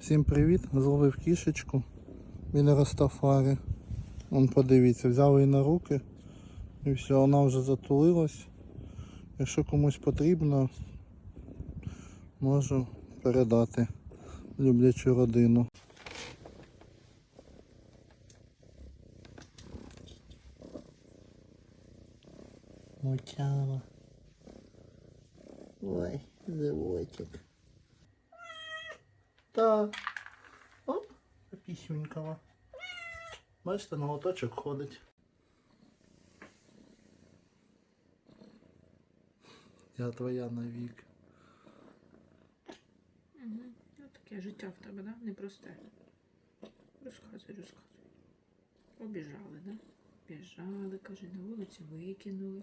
Всім привіт! Зловив кішечку біля Растафари. Вон подивіться, взяв її на руки і все, вона вже затулилась. Якщо комусь потрібно, можу передати люблячу родину. Мочава. Ой, животик. Так. Оп, пісюнькова. Бачите, на лоточок ходить. Я твоя навік. Угу. Ну, таке життя в тебе, да? Непросте. Розказуй, розказуй. Обіжали, да? Біжали, каже, на вулиці викинули.